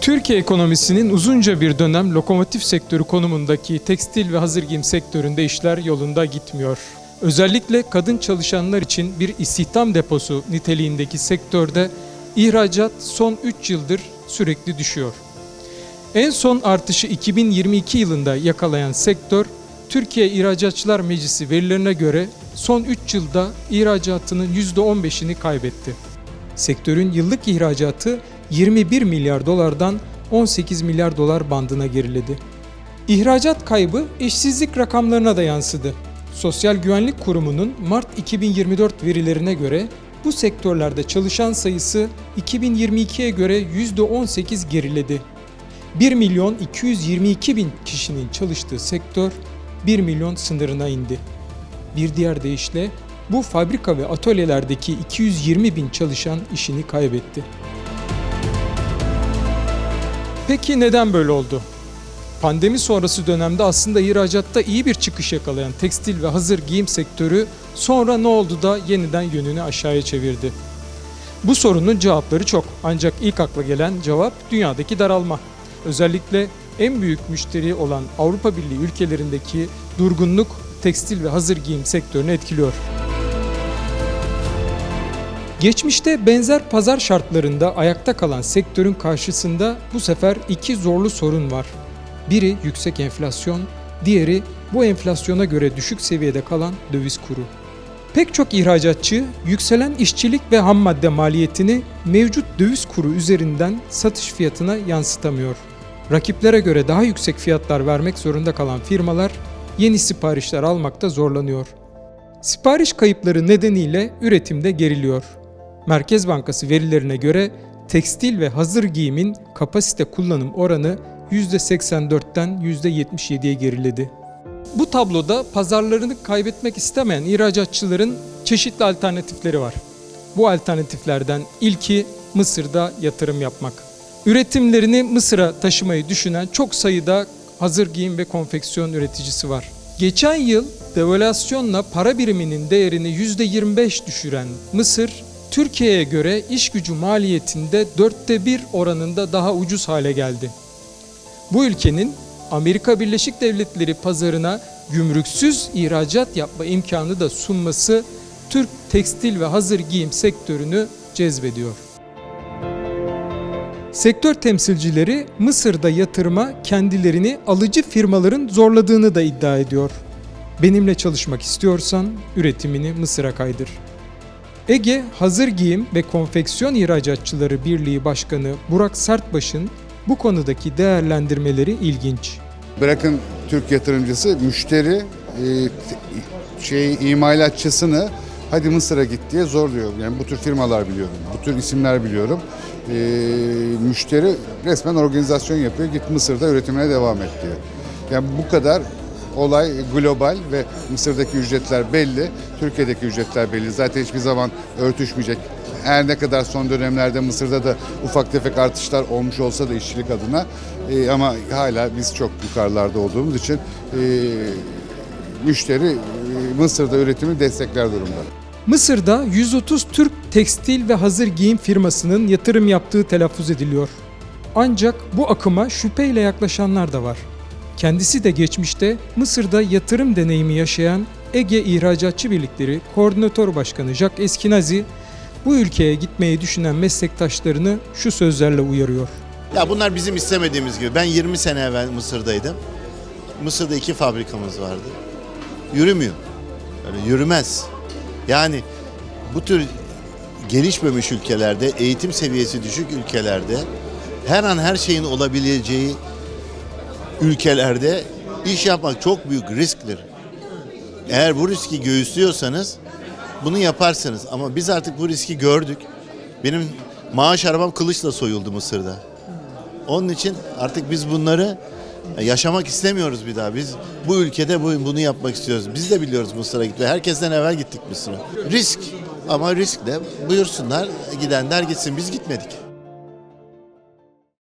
Türkiye ekonomisinin uzunca bir dönem lokomotif sektörü konumundaki tekstil ve hazır giyim sektöründe işler yolunda gitmiyor. Özellikle kadın çalışanlar için bir istihdam deposu niteliğindeki sektörde ihracat son 3 yıldır sürekli düşüyor. En son artışı 2022 yılında yakalayan sektör, Türkiye İhracatçılar Meclisi verilerine göre son 3 yılda ihracatının %15'ini kaybetti. Sektörün yıllık ihracatı 21 milyar dolardan 18 milyar dolar bandına geriledi. İhracat kaybı eşsizlik rakamlarına da yansıdı. Sosyal Güvenlik Kurumu'nun Mart 2024 verilerine göre bu sektörlerde çalışan sayısı 2022'ye göre %18 geriledi. 1 milyon 222 bin kişinin çalıştığı sektör 1 milyon sınırına indi. Bir diğer deyişle bu fabrika ve atölyelerdeki 220 bin çalışan işini kaybetti. Peki neden böyle oldu? Pandemi sonrası dönemde aslında ihracatta iyi bir çıkış yakalayan tekstil ve hazır giyim sektörü sonra ne oldu da yeniden yönünü aşağıya çevirdi? Bu sorunun cevapları çok ancak ilk akla gelen cevap dünyadaki daralma. Özellikle en büyük müşteri olan Avrupa Birliği ülkelerindeki durgunluk tekstil ve hazır giyim sektörünü etkiliyor. Geçmişte benzer pazar şartlarında ayakta kalan sektörün karşısında bu sefer iki zorlu sorun var. Biri yüksek enflasyon, diğeri bu enflasyona göre düşük seviyede kalan döviz kuru. Pek çok ihracatçı yükselen işçilik ve ham madde maliyetini mevcut döviz kuru üzerinden satış fiyatına yansıtamıyor. Rakiplere göre daha yüksek fiyatlar vermek zorunda kalan firmalar yeni siparişler almakta zorlanıyor. Sipariş kayıpları nedeniyle üretimde geriliyor. Merkez Bankası verilerine göre tekstil ve hazır giyimin kapasite kullanım oranı %84'ten %77'ye geriledi. Bu tabloda pazarlarını kaybetmek istemeyen ihracatçıların çeşitli alternatifleri var. Bu alternatiflerden ilki Mısır'da yatırım yapmak. Üretimlerini Mısır'a taşımayı düşünen çok sayıda hazır giyim ve konfeksiyon üreticisi var. Geçen yıl devalüasyonla para biriminin değerini %25 düşüren Mısır, Türkiye'ye göre iş gücü maliyetinde dörtte bir oranında daha ucuz hale geldi. Bu ülkenin Amerika Birleşik Devletleri pazarına gümrüksüz ihracat yapma imkanı da sunması Türk tekstil ve hazır giyim sektörünü cezbediyor. Sektör temsilcileri Mısır'da yatırıma kendilerini alıcı firmaların zorladığını da iddia ediyor. Benimle çalışmak istiyorsan üretimini Mısır'a kaydır. Ege Hazır Giyim ve Konfeksiyon İhracatçıları Birliği Başkanı Burak Sertbaş'ın bu konudaki değerlendirmeleri ilginç. Bırakın Türk yatırımcısı, müşteri e, şey imalatçısını hadi Mısır'a git diye zorluyor. Yani bu tür firmalar biliyorum, bu tür isimler biliyorum. E, müşteri resmen organizasyon yapıyor, git Mısır'da üretimine devam et diyor. Yani bu kadar olay global ve Mısır'daki ücretler belli, Türkiye'deki ücretler belli. Zaten hiçbir zaman örtüşmeyecek. Her ne kadar son dönemlerde Mısır'da da ufak tefek artışlar olmuş olsa da işçilik adına e, ama hala biz çok yukarılarda olduğumuz için e, müşteri e, Mısır'da üretimi destekler durumda. Mısır'da 130 Türk tekstil ve hazır giyim firmasının yatırım yaptığı telaffuz ediliyor. Ancak bu akıma şüpheyle yaklaşanlar da var. Kendisi de geçmişte Mısır'da yatırım deneyimi yaşayan Ege İhracatçı Birlikleri Koordinatör Başkanı Jack Eskinazi bu ülkeye gitmeyi düşünen meslektaşlarını şu sözlerle uyarıyor. Ya bunlar bizim istemediğimiz gibi. Ben 20 sene evvel Mısır'daydım. Mısır'da iki fabrikamız vardı. Yürümüyor. Öyle yürümez. Yani bu tür gelişmemiş ülkelerde, eğitim seviyesi düşük ülkelerde her an her şeyin olabileceği ülkelerde iş yapmak çok büyük risktir. Eğer bu riski göğüslüyorsanız bunu yaparsınız. Ama biz artık bu riski gördük. Benim maaş arabam kılıçla soyuldu Mısır'da. Onun için artık biz bunları yaşamak istemiyoruz bir daha. Biz bu ülkede bu- bunu yapmak istiyoruz. Biz de biliyoruz Mısır'a gitmeyi. Herkesten evvel gittik Mısır'a. Risk ama risk de buyursunlar gidenler gitsin. Biz gitmedik.